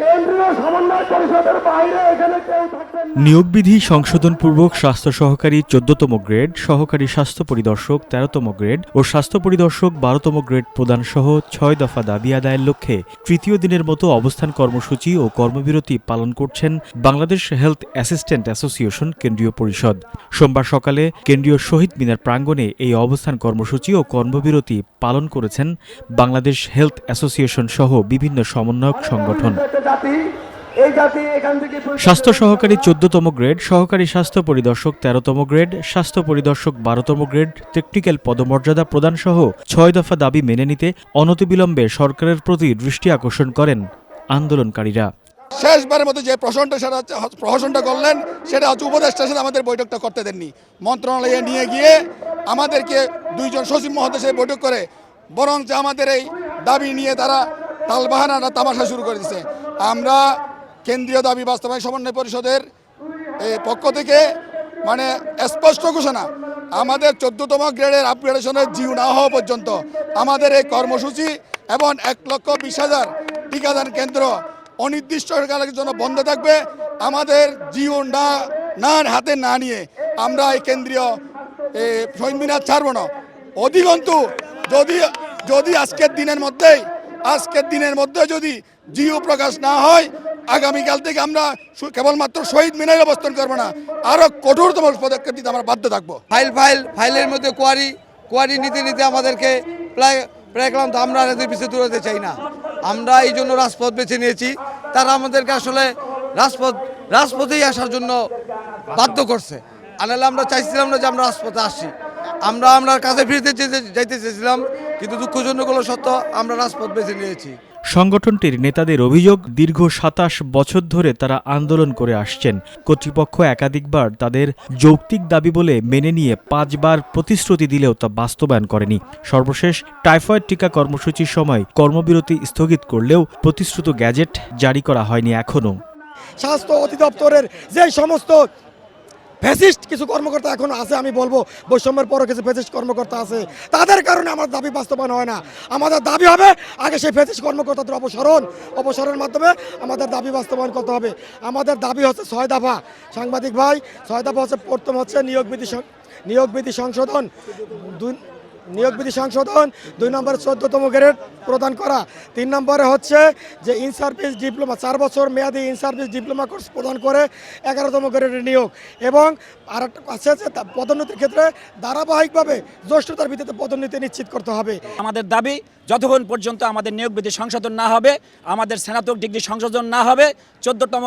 কেন্দ্রীয় সমন্বয় পরিষদের বাইরে এখানে কেউ থাকবেন না। নিয়োগবিধি সংশোধনপূর্বক স্বাস্থ্য সহকারী চোদ্দতম গ্রেড, সহকারী স্বাস্থ্য পরিদর্শক তেরোতম গ্রেড ও স্বাস্থ্য পরিদর্শক বারোতম গ্রেড প্রদান সহ ছয় দফা দাবি আদায়ের লক্ষ্যে তৃতীয় দিনের মতো অবস্থান কর্মসূচি ও কর্মবিরতি পালন করছেন বাংলাদেশ হেলথ অ্যাসিস্ট্যান্ট অ্যাসোসিয়েশন কেন্দ্রীয় পরিষদ সোমবার সকালে কেন্দ্রীয় শহীদ মিনার প্রাঙ্গণে এই অবস্থান কর্মসূচি ও কর্মবিরতি পালন করেছেন বাংলাদেশ হেলথ অ্যাসোসিয়েশন সহ বিভিন্ন সমন্বয়ক সংগঠন। স্বাস্থ্য সহকারী চোদ্দতম গ্রেড সহকারী স্বাস্থ্য পরিদর্শক তেরোতম গ্রেড স্বাস্থ্য পরিদর্শক বারোতম গ্রেড টেকনিক্যাল পদমর্যাদা প্রদান সহ ছয় দফা দাবি মেনে নিতে অনতিবিলম্বে সরকারের প্রতি দৃষ্টি আকর্ষণ করেন আন্দোলনকারীরা। শেষবারের মতো যে প্রশ্নটা সেটা হচ্ছে প্রহসনটা করলেন সেটা হচ্ছে উপদেষ্টার সাথে আমাদের বৈঠকটা করতে দেননি। মন্ত্রণালয়ে নিয়ে গিয়ে আমাদেরকে দুইজন সচিব মহোদয় সাথে বৈঠক করে বরং যে আমাদের এই দাবি নিয়ে তারা তালবাহানাটা তামাশা শুরু করে দিছে। আমরা কেন্দ্রীয় দাবি বাস্তবায়ন সমন্বয় পরিষদের পক্ষ থেকে মানে স্পষ্ট ঘোষণা, আমাদের চোদ্দতম গ্রেডের আপগ্রেডেশনের জিও না হওয়া পর্যন্ত আমাদের এই কর্মসূচি এবং এক লক্ষ বিশ হাজার টিকাদান কেন্দ্র অনির্দিষ্টকালের জন্য বন্ধ থাকবে। আমাদের জিও না না, হাতে না নিয়ে আমরা এই কেন্দ্রীয় মিনার ছাড়বো না। অধিকন্তু যদি যদি আজকের দিনের মধ্যেই আজকের দিনের মধ্যে যদি জিও প্রকাশ না হয়, আগামীকাল থেকে আমরা কেবলমাত্র শহীদ মিনারে অবস্থান করব না, আরও কঠোরতম পদক্ষেপ নিতে আমরা বাধ্য থাকব। ফাইল ফাইল, ফাইলের মধ্যে কোয়ারি কোয়ারি নিতে নিতে আমাদেরকে প্রায় আমরা এদের পিছিয়ে দৌড়াতে চাই না। আমরা এই জন্য রাজপথ বেছে নিয়েছি। তারা আমাদেরকে আসলে রাজপথ, রাজপথেই আসার জন্য বাধ্য করছে। আনালে আমরা চাইছিলাম না যে আমরা রাজপথে আসি। আমরা আমরা কাছে ফিরতে চেয়ে- যাইতে চেয়েছিলাম কিন্তু দুঃখজনক হলো সত্য আমরা রাজপথ বেছে নিয়েছি। সংগঠনটির নেতাদের অভিযোগ দীর্ঘ সাতাশ বছর ধরে তারা আন্দোলন করে আসছেন। কর্তৃপক্ষ একাধিকবার তাদের যৌক্তিক দাবি বলে মেনে নিয়ে পাঁচবার প্রতিশ্রুতি দিলেও তা বাস্তবায়ন করেনি। সর্বশেষ টাইফয়েড টিকা কর্মসূচির সময় কর্মবিরতি স্থগিত করলেও প্রতিশ্রুত গ্যাজেট জারি করা হয়নি এখনও। স্বাস্থ্য অধিদপ্তরের যে সমস্ত ফ্যাসিস্ট কিছু কর্মকর্তা এখন আছে, আমি বলব, বৈষম্যের পরও কিছু ফ্যাসিস্ট কর্মকর্তা আছে। তাদের কারণে আমার দাবি বাস্তবায়ন হয় না। আমাদের দাবি হবে, আগে সেই ফ্যাসিস্ট কর্মকর্তাদের অপসরণ। অপসারণের মাধ্যমে আমাদের দাবি বাস্তবায়ন করতে হবে। আমাদের দাবি হচ্ছে ছয় দফা। সাংবাদিক ভাই, ছয় দফা হচ্ছে প্রথম হচ্ছে নিয়োগ বিধি নিয়োগ বিধি সংশোধন। দুই নিয়োগ বিধি সংশোধন, দুই নম্বরে চোদ্দতম গ্রেড প্রদান করা। তিন নম্বরে হচ্ছে যে ইন সার্ভিস ডিপ্লোমা চার বছর মেয়াদি ইন সার্ভিস ডিপ্লোমা কোর্স প্রদান করে এগারোতম গ্রেডের নিয়োগ। এবং আর একটা আছে যে পদোন্নতির ক্ষেত্রে ধারাবাহিকভাবে জ্যেষ্ঠতার ভিত্তিতে পদোন্নতি নিশ্চিত করতে হবে। আমাদের দাবি, যতক্ষণ পর্যন্ত আমাদের নিয়োগ বিধি সংশোধন না হবে, আমাদের স্নাতক ডিগ্রি সংশোধন না হবে, চোদ্দতম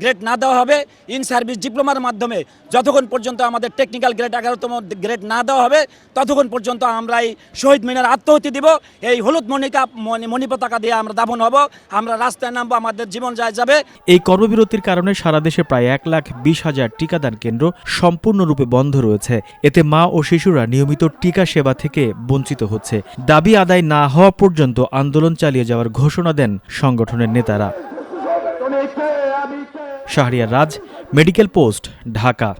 গ্রেড না দেওয়া হবে ইন সার্ভিস ডিপ্লোমার মাধ্যমে যতক্ষণ পর্যন্ত আমাদের টেকনিক্যাল গ্রেড এগারোতম গ্রেড না দেওয়া হবে, ততক্ষণ পর্যন্ত আমরা এই শহীদ মিনার আত্মহত্যা দিব। এই হলুদ মণিকা, মণি- পতাকা দিয়ে আমরা দাফন হব। আমরা রাস্তায় নামবো, আমাদের জীবন যায় যাবে। এই কর্মবিরতির কারণে সারা দেশে প্রায় এক লাখ বিশ হাজার টিকাদান কেন্দ্র সম্পূর্ণরূপে বন্ধ রয়েছে। এতে মা ও শিশুরা নিয়মিত টিকা সেবা থেকে বঞ্চিত হচ্ছে। দাবি আদায় না হওয়া পর্যন্ত আন্দোলন চালিয়ে যাওয়ার ঘোষণা দেন সংগঠনের নেতারা। Shahriar Raj, medical post, Dhaka.